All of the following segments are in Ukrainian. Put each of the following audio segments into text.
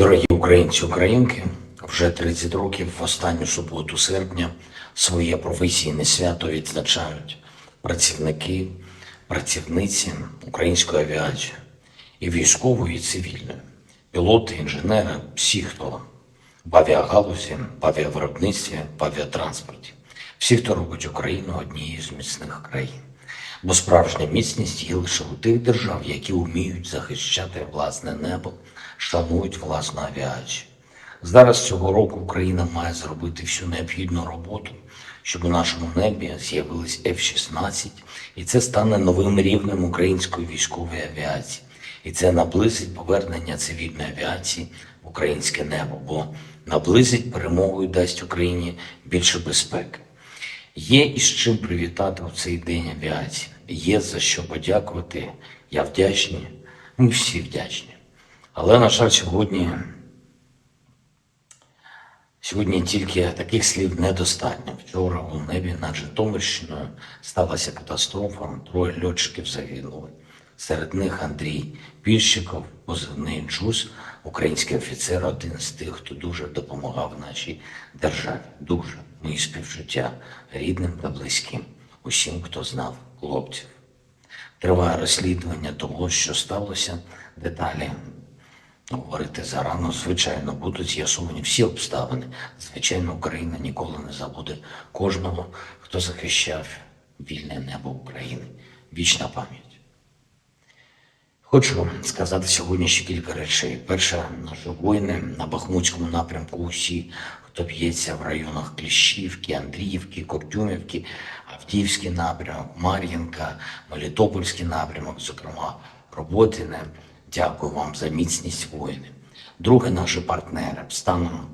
Дорогі українці, українки, вже 30 років в останню суботу серпня своє професійне свято відзначають працівники, працівниці української авіації і військової, і цивільної, пілоти, інженери, всі, хто в авіагалузі, в авіавиробництві, в авіатранспорті, всі, хто робить Україну однією з міцних країн. Бо справжня міцність є лише у тих держав, які вміють захищати власне небо, шанують власну авіацію. Зараз цього року Україна має зробити всю необхідну роботу, щоб у нашому небі з'явились F-16, і це стане новим рівнем української військової авіації. І це наблизить повернення цивільної авіації в українське небо, бо наблизить перемогу і дасть Україні більше безпеки. Є із чим привітати у цей день авіації. Є за що подякувати. Я вдячний. Ми всі вдячні. Але, на жаль, сьогодні, сьогодні тільки таких слів недостатньо. Вчора у небі над Житомирщиною сталася катастрофа. Троє льотчиків загинули. Серед них Андрій Пільщиков, позивний Джуз, український офіцер, один з тих, хто дуже допомагав нашій державі. Дуже мої співчуття рідним та близьким, усім, хто знав хлопців. Триває розслідування того, що сталося. Деталі говорити зарано. Звичайно, будуть з'ясовані всі обставини. Звичайно, Україна ніколи не забуде кожного, хто захищав вільне небо України. Вічна пам'ять. Хочу сказати сьогодні ще кілька речей. Перше, наші воїни на Бахмутському напрямку, усі, хто б'ється в районах Кліщівки, Андріївки, Коктюмівки, Авдіївський напрямок, Мар'їнка, Мелітопольський напрямок, зокрема, Роботине. Дякую вам за міцність воїнів. Друге, наші партнери. Станом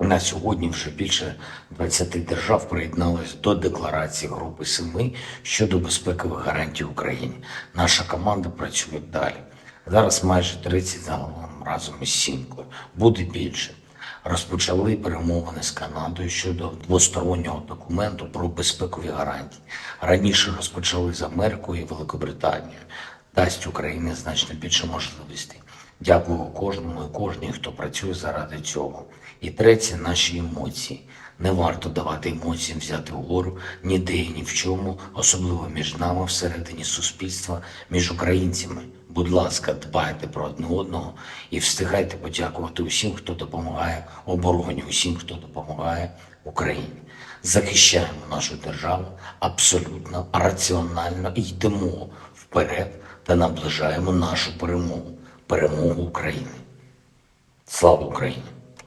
на сьогодні вже більше 20 держав приєдналися до декларації Групи Семи щодо безпекових гарантій Україні. Наша команда працює далі. Зараз майже 30 загалом разом із сімкою. Буде більше. Розпочали перемовини з Канадою щодо двостороннього документу про безпекові гарантії. Раніше розпочали з Америкою і Великобританією. Дасть Україні значно більше можливостей. Дякую кожному і кожній, хто працює заради цього. І третє, наші емоції. Не варто давати емоціям взяти вгору ніде і ні в чому, особливо між нами всередині суспільства, між українцями. Будь ласка, дбайте про одне одного і встигайте подякувати усім, хто допомагає обороні, усім, хто допомагає Україні. Захищаємо нашу державу абсолютно раціонально і йдемо вперед та наближаємо нашу перемогу, перемогу України. Слава Україні!